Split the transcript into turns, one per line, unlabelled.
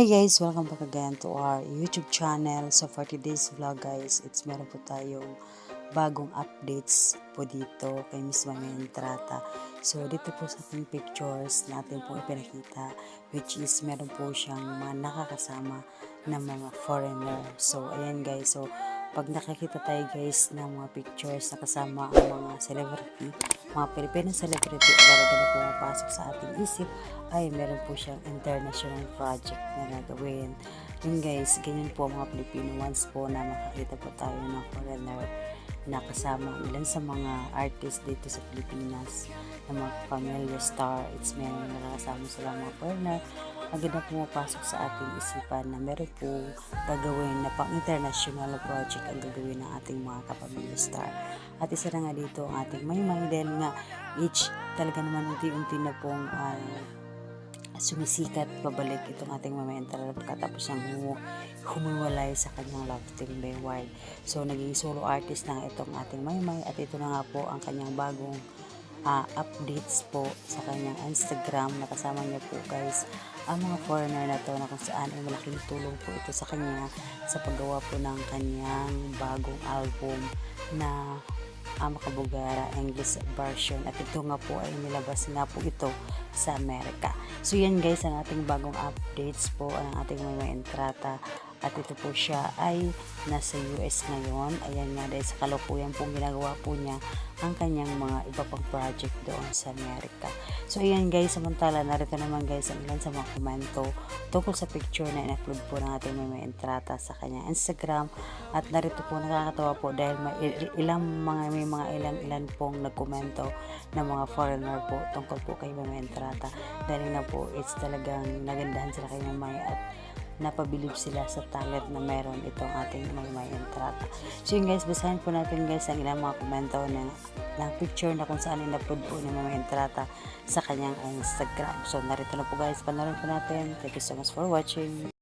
Hi guys! Welcome back again to our YouTube channel. So for today's vlog guys, it's meron po tayong bagong updates po dito kay Miss Mami Entrata. So dito po sa ating pictures natin po ipinakita which is meron po siyang mga nakakasama na mga foreigner. So ayan guys, so pag nakakita tayo guys ng mga pictures na kasama ang mga celebrity, mga Pilipino celebrity agad na pumapasok sa ating isip ay meron po siyang international project na gagawin. Yun guys, ganyan po mga Pilipino once po na makakita po tayo ng foreigner na kasama ilan sa mga artist dito sa Pilipinas na mga familiar star. It's meron na nakasama sila mga foreigner agad na pumapasok sa ating isipan na meron po gagawin na pang international project ang gagawin ng ating mga kapamilya star. At isa na nga dito ang ating maymay dahil nga each talaga naman unti-unti na pong ah, sumisikat pabalik itong ating mamental pagkatapos niyang humu- humiwalay sa kanyang love team Bayward. So, naging solo artist na itong ating Maymay at ito na nga po ang kanyang bagong ah, updates po sa kanyang Instagram na kasama niya po guys ang mga foreigner na to na kung saan ay malaking tulong po ito sa kanya sa paggawa po ng kanyang bagong album na ang Makabugara English version at ito nga po ay nilabas nga po ito sa Amerika. So yan guys ang ating bagong updates po ang ating mga entrata at ito po siya ay nasa US ngayon. Ayan nga dahil sa kalukuyan pong ginagawa po niya ang kanyang mga iba pang project doon sa Amerika. So ayan guys, samantala narito naman guys ang ilan sa mga komento tungkol sa picture na in-upload po ng ating mga entrata sa kanyang Instagram at narito po nakakatawa po dahil may il- ilang mga may mga ilang ilan pong nagkomento ng mga foreigner po tungkol po kay Mama Entrata dahil nga po it's talagang nagandahan sila kay Mama at napabilib sila sa talent na meron itong ating Maymay Entrata. So yun guys, basahin po natin guys ang ilang mga komento ng, ng picture na kung saan in-upload po ni Maymay Entrata sa kanyang Instagram. So narito na po guys, panoorin po natin. Thank you so much for watching.